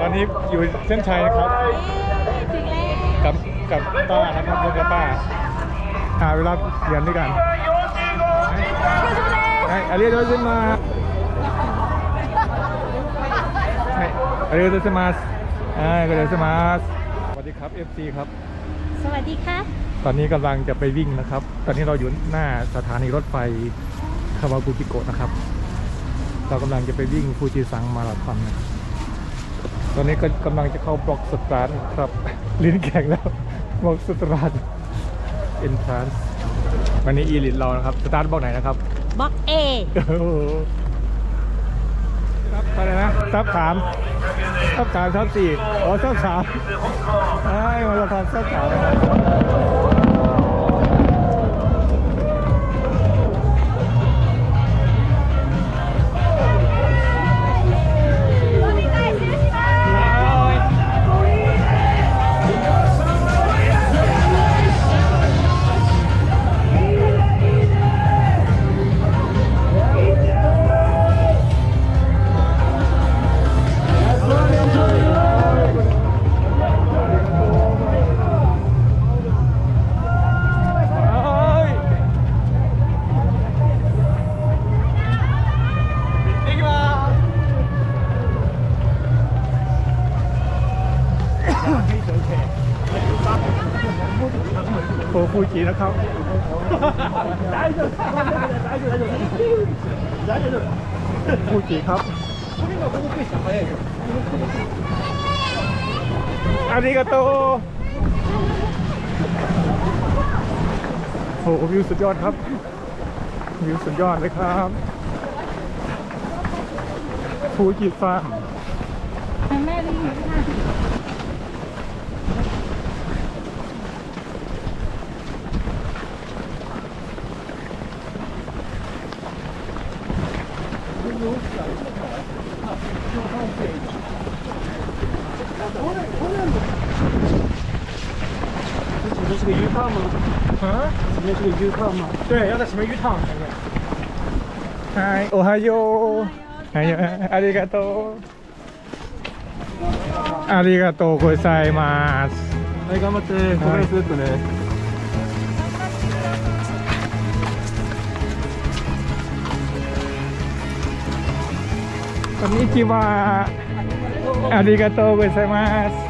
ตอนนี้อยู่เส้นชัยนะครับ ถึงแล้วกับกับป้านะครับรถกับป้าหาเวลาเรียนด้วยกันให้อาเรียโดเซมาให้อาเรียโดเซมาสอ่าก็เดเซมาสสวัสดีครับ FC ครับ สวัสดีค่ะ ตอนนี้กำลังจะไปวิ่งนะครับ ตอนนี้เราอยู่หน้าสถานีรถไฟคาวาบุกิโกะนะครับ เรากำลังจะไปวิ่งฟูจิซังมาราธอนนะครับ ตอนนี้ก็กำลังจะเข้าบล็อกสตาร์ทครับ ลิ้นแข็งแล้วบล็อกสตาร์ทเอ็นทรานส์วันนี้อีลิทเรานะครับ สตาร์ทบล็อกไหนนะครับบล็อกเอโอ้โหครับอะไรนะซับสามซับสามซับสี่อ๋อซับสามไอ้ยมาราธอนซับสาม โอ้ฟูจินะครับฟูจิครับอาริกาโตโอ้โหวิวสุดยอดครับ วิวสุดยอดเลยครับฟูจิฟาร์มแม่รีบค่ะ 这是个鱼汤吗？啊，里面是个鱼汤吗？对，要在前面鱼塘前面。嗨，おはよう。はい、ありがとう。ありがとう。ございます。はい、頑張って。こんにちは。ありがとうございます。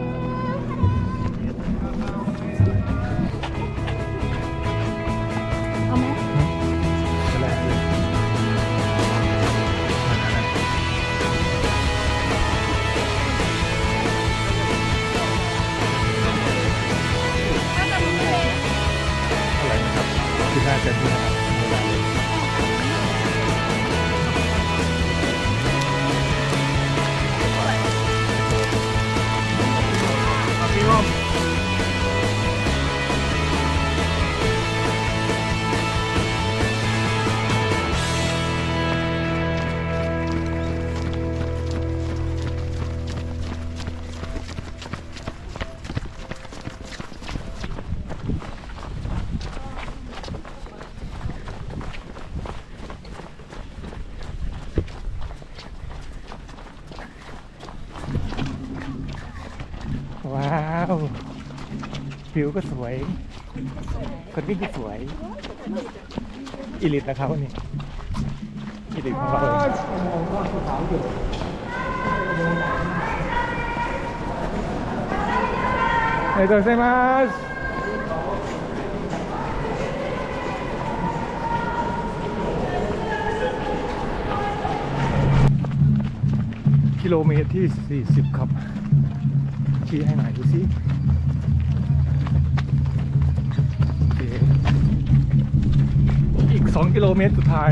ผิวก็สวย คนวิ่งก็สวยอิลิตนะเขาบนี่อิลิตของเราありがとうございまสกิโลเมตรที่ 40 ครับ ชี้ให้หน่อยดูสิโอเคอีก 2 กิโลเมตรสุดท้าย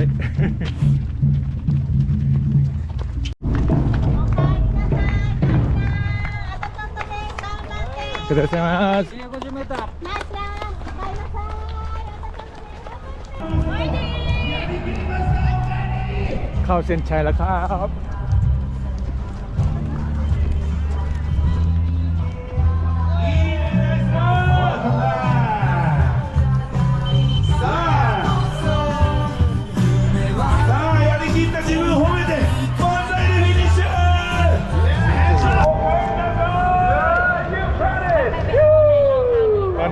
くださいます。 250メーター。 เข้าเส้นชัยแล้วครับ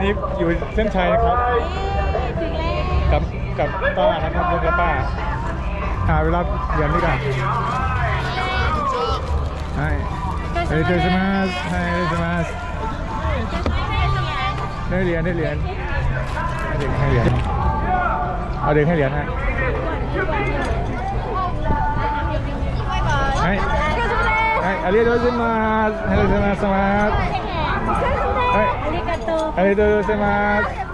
ี้อยู่เส้นชัยนะครับกับกับป้านะครับลุงกับป้าหาเวลาเดี๋ยวนี้กันใช่เฮ้ยเดมาสเฮ้ยเดชมาสได้เหรียญได้เหรียญให้เด็กให้เหรียญเอาเด็กให้เหรียญฮะให้ให้เรียโดชมาสเฮ้ยเดมาสมาสเฮ้ย ありがとうございます。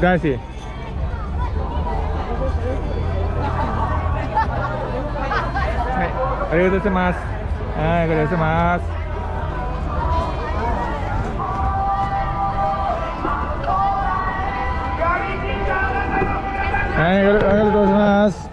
大好き。ありがとうございます。はい、ありがとうございます。はい、ありがとうございます。